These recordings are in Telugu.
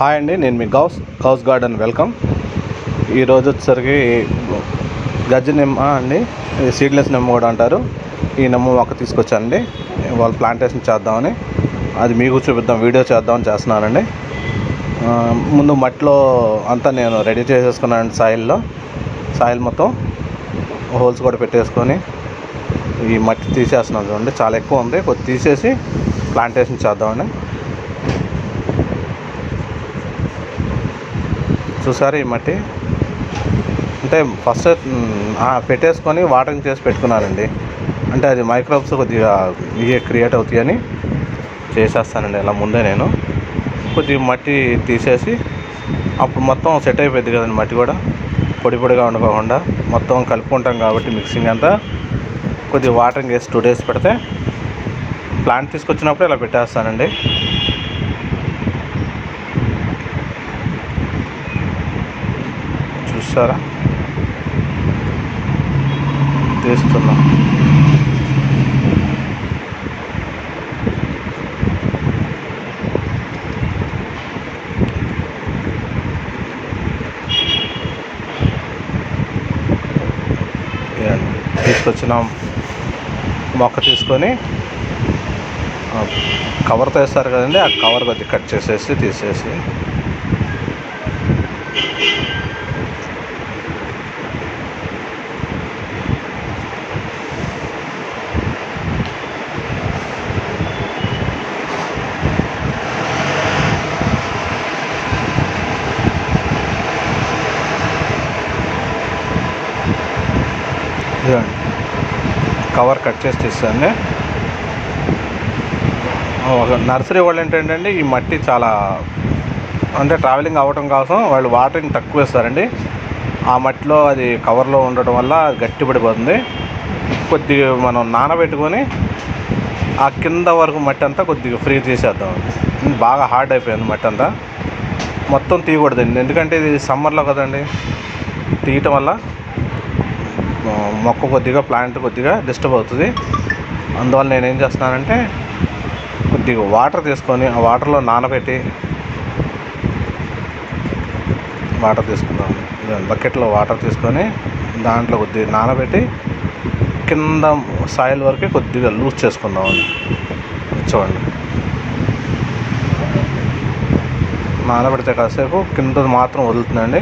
హాయ్ అండి నేను మీ గౌస్ గౌస్ గార్డెన్ వెల్కమ్. ఈరోజు వచ్చేసరికి గజ్జి నిమ్మ అండి సీడ్లెస్ నిమ్మ కూడా అంటారు. ఈ నిమ్మ మొక్క తీసుకొచ్చానండి వాళ్ళు ప్లాంటేషన్ చేద్దామని. అది మీకు చూపిద్దాం వీడియో చేద్దామని చేస్తున్నానండి. ముందు మట్టిలో అంతా నేను రెడీ చేసేసుకున్నాను సాయిల్లో. సాయిల్ మొత్తం హోల్స్ కూడా పెట్టేసుకొని ఈ మట్టి తీసేస్తున్నాను చూడండి చాలా ఎక్కువ ఉంది. కొద్ది తీసేసి ప్లాంటేషన్ చేద్దామని. చూసారు ఈ మట్టి? అంటే ఫస్ట్ పెట్టేసుకొని వాటరింగ్ చేసి పెట్టుకున్నానండి అంటే అది మైక్రోబ్స్ కొద్దిగా ఇవే క్రియేట్ అవుతాయని చేసేస్తానండి. ఇలా ముందే నేను. కొద్దిగా మట్టి తీసేసి అప్పుడు మొత్తం సెట్ అయిపోయింది కదండి మట్టి కూడా. పొడి పొడిగా ఉండకోకుండా మొత్తం కలుపుకుంటాం కాబట్టి మిక్సింగ్ అంతా. కొద్దిగా వాటరింగ్ వేసి టూ డేస్ పెడితే ప్లాంట్ తీసుకొచ్చినప్పుడు ఇలా పెట్టేస్తానండి. చూసారా తీస్తున్నాం. తీసుకొచ్చిన మొక్క తీసుకొని కవర్తో వేస్తారు కదండి ఆ కవర్ కొద్దిగా కట్ చేసేసి తీసేసి. కవర్ కట్ చేసి తీస్తాను ఒక నర్సరీ వాళ్ళు ఏంటంటే ఈ మట్టి చాలా అంటే ట్రావెలింగ్ అవ్వటం కోసం వాళ్ళు వాటరింగ్ తక్కువ ఇస్తారండి ఆ మట్టిలో అది కవర్లో ఉండటం వల్ల గట్టిపడిపోతుంది. గట్టి పడిపోతుంది కొద్దిగా మనం నానబెట్టుకొని ఆ కింద వరకు మట్టి అంతా కొద్దిగా ఫ్రీ తీసేద్దాం బాగా హార్డ్ అయిపోయింది మట్టి అంతా. మొత్తం తీయకూడదండి. ఎందుకంటే ఇది సమ్మర్లో కదండి. తీయటం వల్ల మొక్క కొద్దిగా ప్లాంట్ కొద్దిగా డిస్టర్బ్ అవుతుంది. అందువల్ల నేను ఏం చేస్తున్నానంటే కొద్దిగా వాటర్ తీసుకొని ఆ వాటర్లో నానబెట్టి వాటర్ తీసుకుందాం. బకెట్లో వాటర్ తీసుకొని దాంట్లో కొద్దిగా నానబెట్టి కింద సాయిల్ వరకే కొద్దిగా లూజ్ చేసుకుందాం చూడండి. నానబెడితే కాసేపు కింద మాత్రం వదులుతుందండి.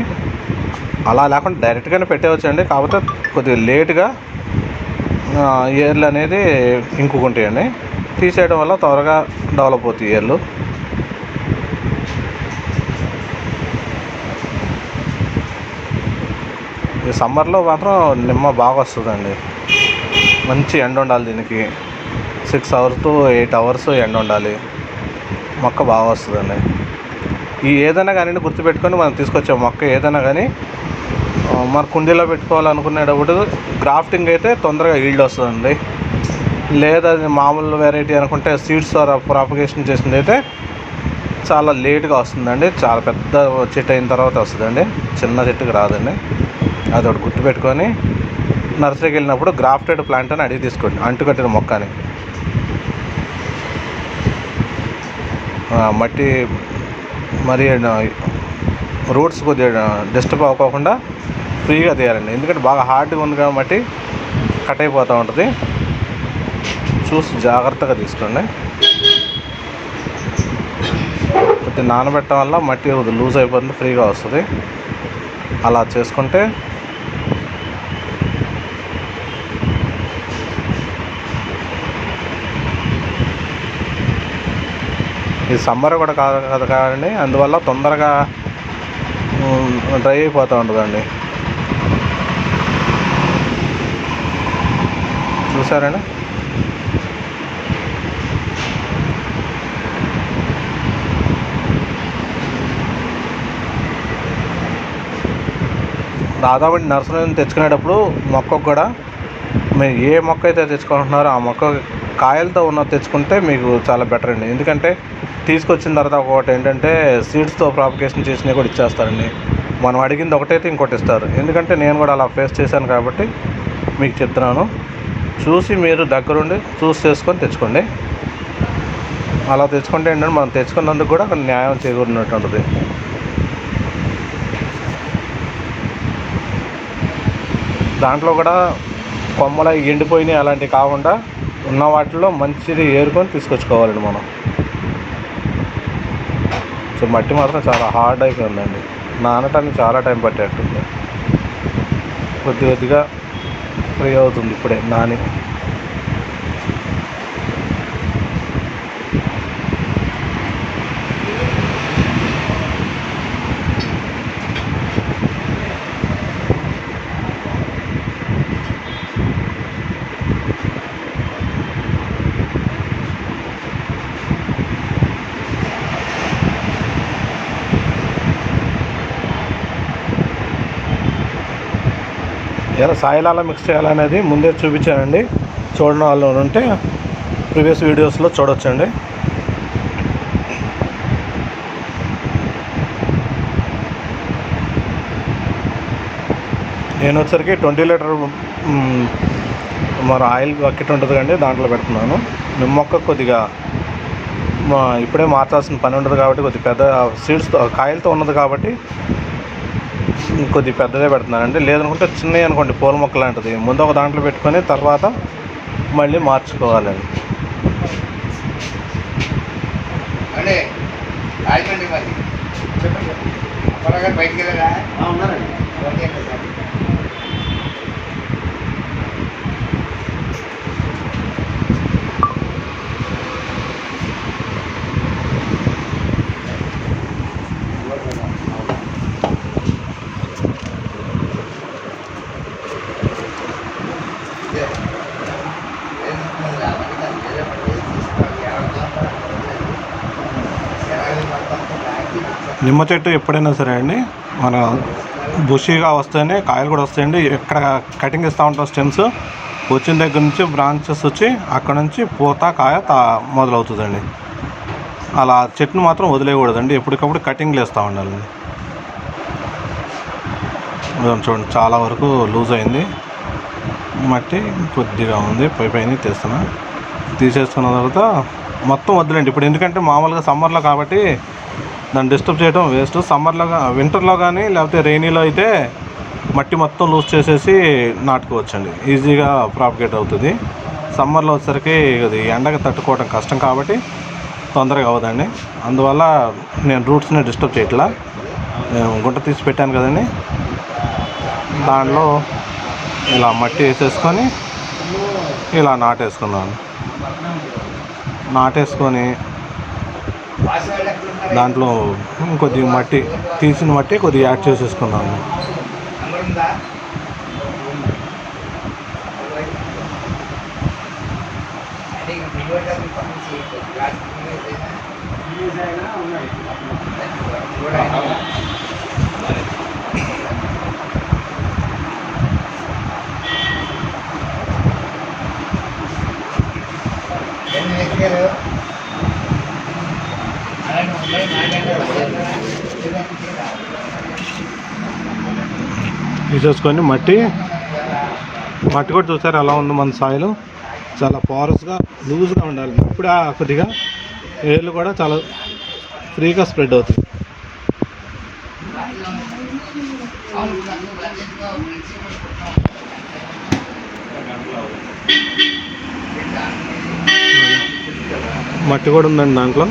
అలా లేకుండా డైరెక్ట్గానే పెట్టేవచ్చండి కాకపోతే కొద్దిగా లేట్గా ఇయర్లు అనేది ఇంకుకుంటాయండి తీసేయడం వల్ల త్వరగా డెవలప్ అవుతాయి ఇయర్లు ఈ సమ్మర్లో మాత్రం నిమ్మ బాగా వస్తుందండి. మంచి ఎండ ఉండాలి దీనికి. Six hours to eight hours ఎండ ఉండాలి. మొక్క బాగా వస్తుందండి. ఈ ఏదైనా కానీ గుర్తుపెట్టుకొని మనం తీసుకొచ్చే మొక్క ఏదైనా కానీ మన కుండీలో పెట్టుకోవాలనుకునేటప్పుడు గ్రాఫ్టింగ్ అయితే తొందరగా ఈల్డ్ వస్తుందండి. లేదా అది మామూలు వెరైటీ అనుకుంటే సీడ్స్ ద్వారా ప్రాపగేషన్ చేసింది అయితే చాలా లేట్గా వస్తుందండి. చాలా పెద్ద చెట్టు అయిన తర్వాత వస్తుందండి. చిన్న చెట్టుకి రాదండి. అది ఒకటి గుర్తుపెట్టుకొని నర్సరీకి వెళ్ళినప్పుడు గ్రాఫ్టెడ్ ప్లాంట్ అని అడిగి తీసుకోండి. అంటుకట్టిన మొక్క అని మట్టి మరి రూట్స్ కొద్దిగా డిస్టర్బ్ అవ్వకుండా ఫ్రీగా తీయాలండి. ఎందుకంటే బాగా హార్డ్గా ఉంది కాబట్టి కట్ అయిపోతూ ఉంటుంది. చూసి జాగ్రత్తగా తీసుకోండి. కొద్దిగా నానబెట్టడం వల్ల మట్టి లూజ్ అయిపోతుంది ఫ్రీగా వస్తుంది. అలా చేసుకుంటే ఇది సమ్మర్ కూడా కాదు కదా కాదండి. అందువల్ల తొందరగా డ్రై అయిపోతూ ఉంటుందండి. చూసారండి? దాదాపు నర్సరీ తెచ్చుకునేటప్పుడు మొక్కకు కూడా మీరు ఏ మొక్క అయితే తెచ్చుకుంటున్నారో ఆ మొక్క కాయలతో ఉన్న తెచ్చుకుంటే మీకు చాలా బెటర్ అండి. ఎందుకంటే తీసుకొచ్చిన తర్వాత ఒకటి ఏంటంటే సీడ్స్తో ప్రాపకేషన్ చేసినవి కూడా ఇచ్చేస్తారండి. మనం అడిగింది ఒకటైతే ఇంకోటి ఇస్తారు. ఎందుకంటే నేను కూడా అలా ఫేస్ చేశాను కాబట్టి మీకు చెప్తున్నాను. చూసి మీరు దగ్గరుండి చూస్ చేసుకొని తెచ్చుకోండి. అలా తెచ్చుకుంటే ఏంటంటే మనం తెచ్చుకున్నందుకు కూడా న్యాయం చేకూరినట్టు ఉంటుంది దాంట్లో కూడా కొమ్మల ఎండిపోయినాయి అలాంటివి కాకుండా ఉన్న వాటిలో మంచిది ఏరుకొని తీసుకొచ్చుకోవాలండి మనం. సో మట్టి మాత్రం చాలా హార్డ్ అయిపోయిందండి నానటానికి చాలా టైం పట్టేట్టుంది. కొద్ది కొద్దిగా ఫ్రీ అవుతుంది ఇప్పుడే నాని. ఎలా సాయిల్ మిక్స్ చేయాలనేది ముందే చూపించానండి. చూడడం వాళ్ళు ఉంటే ప్రీవియస్ వీడియోస్లో చూడొచ్చండి. నేను వచ్చరికి ట్వంటీ లీటర్ మరి ఆయిల్ బకెట్ ఉంటుంది కండి దాంట్లో పెడుతున్నాను. నిమ్మొక్క కొద్దిగా మా ఇప్పుడే మార్చాల్సిన పని ఉంటుంది కాబట్టి కొద్దిగా పెద్ద సీడ్స్తో కాయలతో ఉన్నది కాబట్టి కొద్ది పెద్దదే పెడుతున్నానండి లేదనుకుంటే చిన్నవి అనుకోండి పూల మొక్క లాంటిది. ముందు ఒక దాంట్లో పెట్టుకొని తర్వాత మళ్ళీ మార్చుకోవాలండి త్వరగా బయటికి వెళ్ళరా? ఉన్నారండి. నిమ్మ చెట్టు ఎప్పుడైనా సరే అండి మన బుషీగా వస్తేనే కాయలు కూడా వస్తాయండి. ఎక్కడ కటింగ్ ఇస్తూ ఉంటాం స్టెమ్స్ వచ్చిన దగ్గర నుంచి బ్రాంచెస్ వచ్చి అక్కడ నుంచి పూత కాయ తా మొదలవుతుందండి. అలా చెట్టును మాత్రం వదిలేయకూడదండి. ఎప్పటికప్పుడు కటింగ్లు వేస్తూ ఉండాలండి. చూడండి చాలా వరకు లూజ్ అయింది. మట్టి కొద్దిగా ఉంది. పై పైన తీస్తున్నా. తీసేసుకున్న తర్వాత మొత్తం వద్దులేండి ఇప్పుడు ఎందుకంటే మామూలుగా సమ్మర్లో కాబట్టి దాన్ని డిస్టర్బ్ చేయడం వేస్ట్. సమ్మర్లో వింటర్లో కానీ లేకపోతే రెయినీలో అయితే మట్టి మొత్తం లూజ్ చేసేసి నాటుకోవచ్చండి. ఈజీగా ప్రాపగేట్ అవుతుంది. సమ్మర్లో వచ్చేసరికి అది ఎండకి తట్టుకోవడం కష్టం కాబట్టి తొందరగా అవ్వదండి. అందువల్ల నేను రూట్స్ని డిస్టర్బ్ చేయట్లా. నేను గుంట తీసి పెట్టాను కదండి. దాంట్లో ఇలా మట్టి వేసేసుకొని ఇలా నాటేసుకున్నాను నాటేసుకొని దాంట్లో కొద్దిగా మట్టి తీసిన మట్టి కొద్దిగా యాడ్ చేసేసుకున్నాను. తీసేసుకొని మట్టి మట్టి కూడా చూసారు ఎలా ఉంది మన సాయిల్ చాలా పోరస్గా లూజ్గా ఉండాలి. ఇప్పుడు ఆ కొద్దిగా ఏర్లు కూడా చాలా ఫ్రీగా స్ప్రెడ్ అవుతుంది మట్టి కూడా ఉందండి దాంట్లో.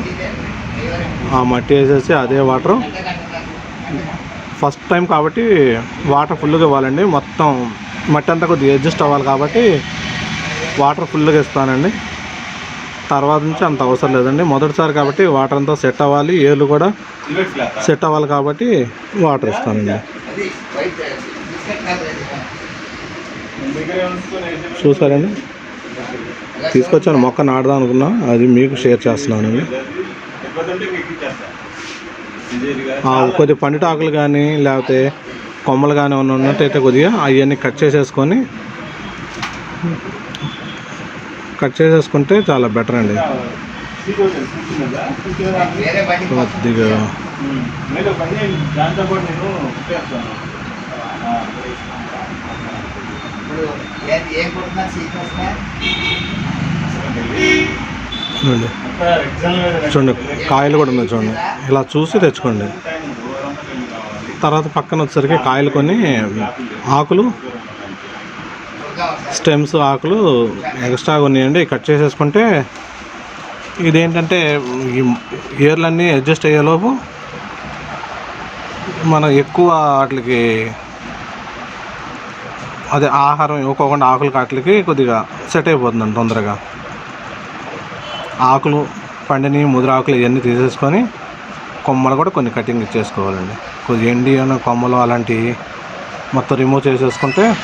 ఆ మట్టి వేసేసి అదే వాటర్ ఫస్ట్ టైం కాబట్టి వాటర్ ఫుల్గా ఇవ్వాలండి. మొత్తం మట్టి అంతా కొద్దిగా అడ్జస్ట్ అవ్వాలి కాబట్టి వాటర్ ఫుల్గా ఇస్తానండి. తర్వాత నుంచి అంత అవసరం లేదండి. మొదటిసారి కాబట్టి వాటర్ అంతా సెట్ అవ్వాలి. ఏర్లు కూడా సెట్ అవ్వాలి కాబట్టి వాటర్ ఇస్తానండి. చూసారండి? తీసుకొచ్చాను. మొక్క నాడదాం అనుకున్నా. అది మీకు షేర్ చేస్తున్నానండి. కొద్దిగా పండుటాకులు కానీ లేకపోతే కొమ్మలు కానీ ఉన్న ఉన్నట్టయితే కొద్దిగా అవన్నీ కట్ చేసేసుకొని కట్ చేసేసుకుంటే చాలా బెటర్ అండి. కొద్దిగా. దాంతో పాటు నేను ఏం చూడండి. చూడండి కాయలు కూడా ఉన్నాయి చూడండి. ఇలా చూసి తెచ్చుకోండి. తర్వాత పక్కన వచ్చేసరికి కాయలు కొన్ని ఆకులు స్టెమ్స్ ఆకులు ఎక్స్ట్రా ఉన్నాయండి. కట్ చేసేసుకుంటే ఇదేంటంటే ఈ ఏర్లన్నీ అడ్జస్ట్ అయ్యేలోపు మనం ఎక్కువ వాటికి అదే ఆహారం ఇవ్వకోకుండా ఆకులు కాట్లకి కొద్దిగా సెట్ అయిపోతుందండి తొందరగా. ఆకులు పండిని ముదిరి ఆకులు ఇవన్నీ తీసేసుకొని కొమ్మలు కూడా కొన్ని కటింగ్ ఇచ్చేసుకోవాలండి. కొద్దిగా ఎండి అన్న కొమ్మలు అలాంటివి మొత్తం రిమూవ్ చేసేసుకుంటే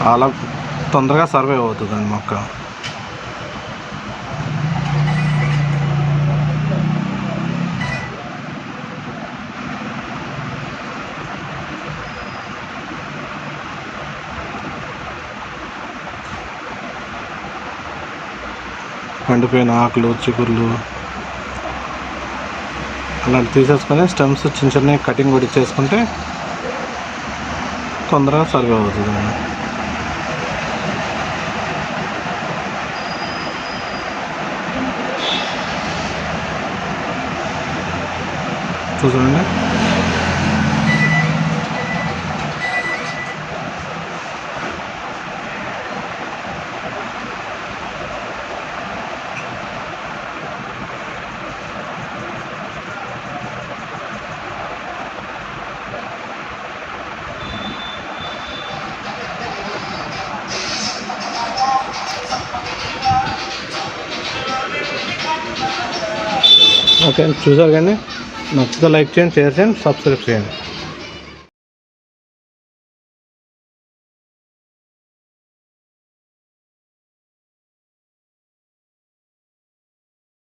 చాలా తొందరగా సర్వే అవుతుందండి మొక్క. ఎండిపోయిన ఆకులు చిగుర్లు అలాంటి తీసేసుకొని స్టెమ్స్ చిన్న చిన్న కటింగ్ కూడా ఇచ్చేసుకుంటే తొందరగా సర్వే అవుతుంది చూడండి ఓకే చూసారు కానీ నచ్చితే లైక్ చేయండి షేర్ చేయండి సబ్స్క్రైబ్ చేయండి.